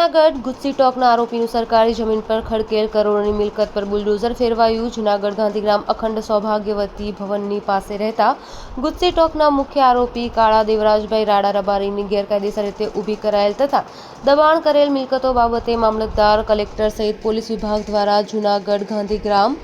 જૂનાગઢ ગુસ્સી ટોકના આરોપીનું સરકારી જમીન પર ખડકેલ કરોડોની મિલકત પર બુલડોઝર ફેરવાયું. જૂનાગઢ ગાંધીગ્રામ અખંડ સૌભાગ્યવતી ભવનની પાસે રહેતા ગુસ્સી ટોકના મુખ્ય આરોપી કાળા દેવરાજભાઈ રાડા રબારીની ગેરકાયદેસર રીતે ઊભી કરાયેલ તથા દબાણ કરેલ મિલકતો બાબતે મામલતદાર કલેક્ટર સહિત પોલીસ વિભાગ દ્વારા જૂનાગઢ ગાંધીગ્રામ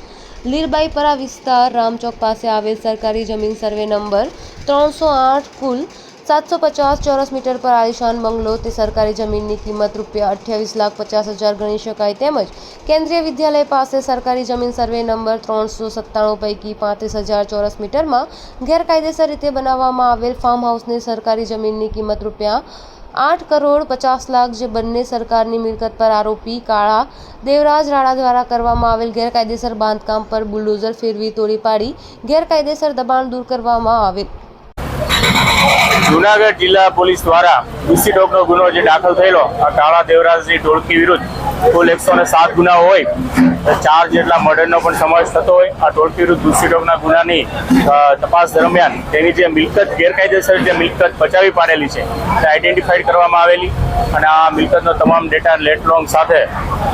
લીરબાઈપરા વિસ્તાર રામચોક પાસે આવેલ સરકારી જમીન સર્વે નંબર ત્રણસો આઠ કુલ સાતસો પચાસ ચોરસ મીટર પર આલિશાન બંગલો તે સરકારી જમીનની કિંમત રૂપિયા અઠ્યાવીસ લાખ પચાસ હજાર ગણી શકાય તેમજ કેન્દ્રીય વિદ્યાલય પાસે સરકારી જમીન સર્વે નંબર ત્રણસો સત્તાણું પૈકી પાંત્રીસ હજાર ચોરસ મીટરમાં ગેરકાયદેસર રીતે બનાવવામાં આવેલ ફાર્મ હાઉસની સરકારી જમીનની કિંમત રૂપિયા આઠ કરોડ પચાસ લાખ જે બંને સરકારની મિલકત પર આરોપી કાળા દેવરાજ રાણા દ્વારા કરવામાં આવેલ ગેરકાયદેસર બાંધકામ પર બુલડોઝર ફેરવી તોડી પાડી ગેરકાયદેસર દબાણ દૂર કરવામાં આવેલ. જુનાગઢ જિલ્લા પોલીસ દ્વારા ગુસ્સી ડોકનો ગુનો જે દાખલ થયેલો, આ કાળા દેવરાજની ટોળકી વિરુદ્ધ કુલ એકસો ને સાત ગુના હોય ચાર જેટલા મર્ડરનો પણ સમાવેશ થતો હોય. આ ટોળકી વિરુદ્ધ ગુસ્સી ડોકના ગુનાની તપાસ દરમિયાન તેની જે મિલકત, ગેરકાયદેસર જે મિલકત બચાવી પાડેલી છે, તે આઈડેન્ટિફાઈડ કરવામાં આવેલી અને આ મિલકતનો તમામ ડેટા લેટ લોંગ સાથે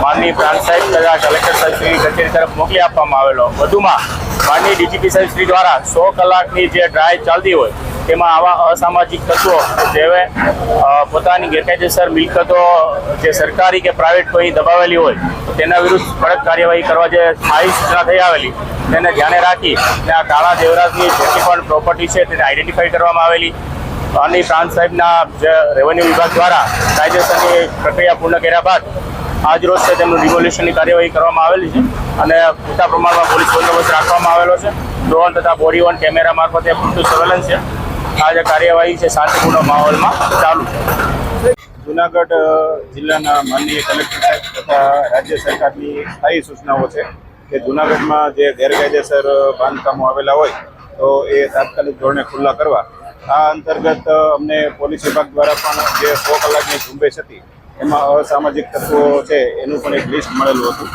માનની પ્રાંત સાહેબ તથા કલેક્ટર સાહેબ કચેરી તરફ મોકલી આપવામાં આવેલો. વધુમાં માનની ડીજીપી સાહેબ દ્વારા સો કલાકની જે ડ્રાઈવ ચાલતી હોય તેમાં આવા અસામાજિક તત્વો જેવે પોતાની ગેરકાયદેસર મિલકતો જે સરકારી કે પ્રાઇવેટ કોઈ દબાવેલી હોય, તેના વિરુદ્ધ કડક કાર્યવાહી કરવા જે સ્થાયી સૂચના થઈ આવેલી, તેને ધ્યાને રાખી અને આ કાળા દેવરાજની જેટલી પણ પ્રોપર્ટી છે તેને આઈડેન્ટિફાઈ કરવામાં આવેલી. અને પ્રાંત સાહેબના જે રેવન્યુ વિભાગ દ્વારા કાયદેસરની પ્રક્રિયા પૂર્ણ કર્યા બાદ આજ રોજ છે તેમનું રિવોલ્યુશનની કાર્યવાહી કરવામાં આવેલી છે અને પૂરતા પ્રમાણમાં પોલીસ બંદોબસ્ત રાખવામાં આવેલો છે. ડ્રોન તથા બોડી વન કેમેરા મારફતે પૂરતું સર્વેલન્સ છે. આ જે કાર્યવાહી છે શાંતિપૂર્ણ માહોલમાં ચાલુ. જુનાગઢ જિલ્લાના માનનીય કલેક્ટર સાહેબ તથા રાજ્ય સરકારની સ્થાયી સૂચનાઓ છે કે જુનાગઢમાં જે ગેરકાયદેસર બાંધકામો આવેલા હોય, તો એ તાત્કાલિક ધોરણે ખુલ્લા કરવા. આ અંતર્ગત અમને પોલીસ વિભાગ દ્વારા પણ જે સો કલાકની ઝુંબેશ હતી, એમાં અસામાજિક તત્વો છે, એનું પણ એક લિસ્ટ મળેલું હતું.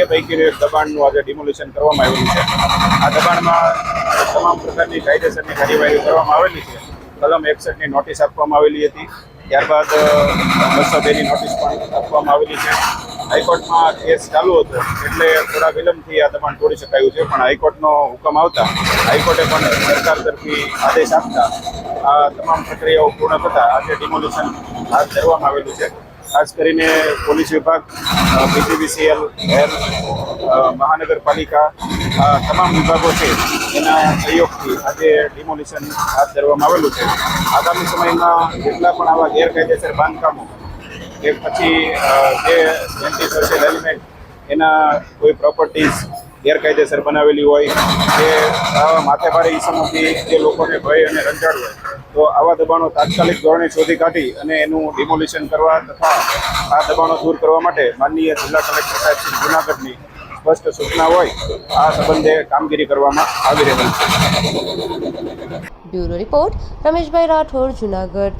એ પૈકીનું એક દબાણનું આજે ડિમોલિશન કરવામાં આવેલું છે. આ દબાણમાં તમામ પ્રકારની કાયદેસરની કાર્યવાહી કરવામાં આવેલી છે. કલમ એકસઠની નોટિસ આપવામાં આવેલી હતી. ત્યારબાદ બસો બેની નોટિસ પણ આપવામાં આવેલી છે. હાઈકોર્ટમાં કેસ ચાલુ હતો, એટલે થોડા વિલંબથી આ દબાણ તોડી શકાયું છે, પણ હાઈકોર્ટનો હુકમ આવતા હાઈકોર્ટે પણ સરકાર તરફી આદેશ આપતા આ તમામ પ્રક્રિયાઓ પૂર્ણ થતાં આજે ડિમોલિશન હાથ ધરવામાં આવેલું છે. ખાસ કરીને પોલીસ વિભાગ બીટીબીસીએલ એર મહાનગરપાલિકા આ તમામ વિભાગો છે, એના સહયોગથી આજે ડિમોલિશન હાથ ધરવામાં આવેલું છે. આગામી સમયમાં જેટલા પણ આવા ગેરકાયદેસર બાંધકામો કે પછી જે એન્ટી સોશિયલ એલિમેન્ટ એના કોઈ પ્રોપર્ટીઝ ગેરકાયદેસર બનાવેલી હોય કે માથેભારે ઈસમોથી જે લોકોને ભય અને રંજાડ હોય તો આવા દબાણો તાત્કાલિક ધોરણે શોધી કાઢી અને એનું ડિમોલિશન કરવા તથા આ દબાણો દૂર કરવા માટે માનનીય જિલ્લા કલેક્ટર સાહેબ જુનાગઢની સ્પષ્ટ સૂચના હોય, આ સંબંધે કામગીરી કરવામાં આવી રહેલ છે. Bureau report, Rameshbhai Rathod, Junagadh.